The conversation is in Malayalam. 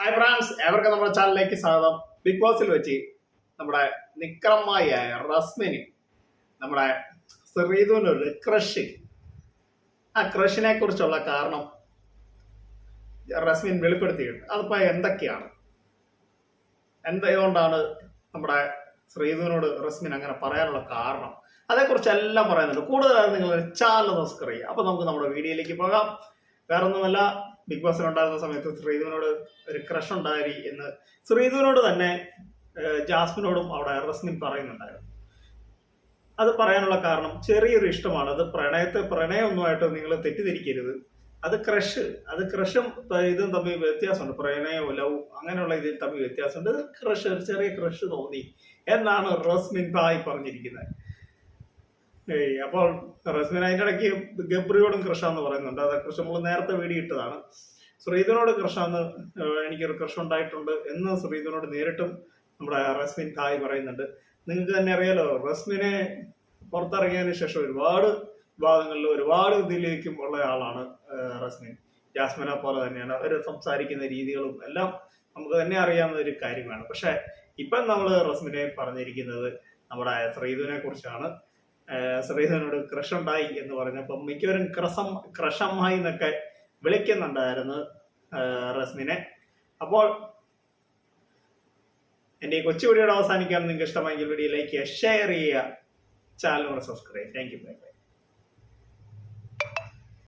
ഹായ് ഫ്രാൻസ് എവർക്കും നമ്മുടെ ചാനലിലേക്ക് സ്വാഗതം. ബിഗ് ബോസിൽ വെച്ച് നമ്മുടെ നിക്രമായ റസ്മിന് നമ്മുടെ ശ്രീതുവിനൊരു ക്രഷ് ആ ക്രഷിനെ കുറിച്ചുള്ള കാരണം റസ്മിൻ വെളിപ്പെടുത്തിയിട്ടുണ്ട്. അതിപ്പോ എന്തൊക്കെയാണ്? എന്തുകൊണ്ടാണ് നമ്മുടെ ശ്രീധുവിനോട് റസ്മിൻ അങ്ങനെ പറയാനുള്ള കാരണം? അതേക്കുറിച്ച് എല്ലാം പറയുന്നുണ്ട്. കൂടുതലായി നിങ്ങൾ ചാനൽ സബ്സ്ക്രൈബ് ചെയ്യുക. അപ്പൊ നമുക്ക് നമ്മുടെ വീഡിയോയിലേക്ക് പോകാം. വേറൊന്നുമല്ല ബിഗ് ബോസിൽ ഉണ്ടായിരുന്ന സമയത്ത് ശ്രീധുവിനോട് ഒരു ക്രഷ് ഉണ്ടായി എന്ന് ശ്രീധുവിനോട് തന്നെ ജാസ്മിനോടും അവിടെ റസ്മിൻ പറയുന്നുണ്ടായിരുന്നു. അത് പറയാനുള്ള കാരണം ചെറിയൊരു ഇഷ്ടമാണ്. അത് പ്രണയത്തെ പ്രണയമൊന്നുമായിട്ട് നിങ്ങൾ തെറ്റിദ്ധരിക്കരുത്. അത് ക്രഷ് അത് ക്രഷും ഇതും തമ്മിൽ വ്യത്യാസമുണ്ട്. പ്രണയവും ലവ് അങ്ങനെയുള്ള ഇതിൽ തമ്മിൽ വ്യത്യാസമുണ്ട്. ക്രഷ് ചെറിയ ക്രഷ് തോന്നി എന്നാണ് റസ്മിൻ തായ് പറഞ്ഞിരിക്കുന്നത്. അപ്പോൾ റസ്മിൻ അതിന്റെ ഇടയ്ക്ക് ഗബ്രിയോടും കൃഷാന്ന് പറയുന്നുണ്ട്. അത് കൃഷ നമ്മൾ നേരത്തെ വീടിയിട്ടതാണ് ശ്രീധനോട് കൃഷാന്ന് എനിക്കൊരു കൃഷ ഉണ്ടായിട്ടുണ്ട് എന്ന് ശ്രീധനോട് നേരിട്ടും നമ്മുടെ റസ്മിൻ തായ് പറയുന്നുണ്ട്. നിങ്ങൾക്ക് തന്നെ അറിയാലോ റസ്മിനെ പുറത്തിറങ്ങിയതിന് ശേഷം ഒരുപാട് വിവാദങ്ങളിൽ ഒരുപാട് ഇതിലേക്കും ഉള്ള ആളാണ് റസ്മിൻ. ജാസ്മിനെ പോലെ തന്നെയാണ്. അവർ സംസാരിക്കുന്ന രീതികളും എല്ലാം നമുക്ക് തന്നെ അറിയാവുന്ന ഒരു കാര്യമാണ്. പക്ഷെ ഇപ്പം നമ്മൾ റസ്മിനെ പറഞ്ഞിരിക്കുന്നത് നമ്മുടെ ശ്രീധുവിനെ കുറിച്ചാണ്. ശ്രീധരനോട് ക്രഷ് ഉണ്ടായി എന്ന് പറഞ്ഞപ്പോൾ മിക്കവരും ക്രസം ക്രഷമായി എന്നൊക്കെ വിളിക്കുന്നുണ്ടായിരുന്നു റസ്മിനെ. അപ്പോൾ എന്റെ ഈ കൊച്ചു വീഡിയോയുടെ അവസാനിക്കാൻ നിങ്ങൾക്ക് ഇഷ്ടമായെങ്കിൽ വീഡിയോ ലൈക്ക് ചെയ്യുക ഷെയർ ചെയ്യുക ചാനൽ കൂടെ subscribe thank you. Bye bye.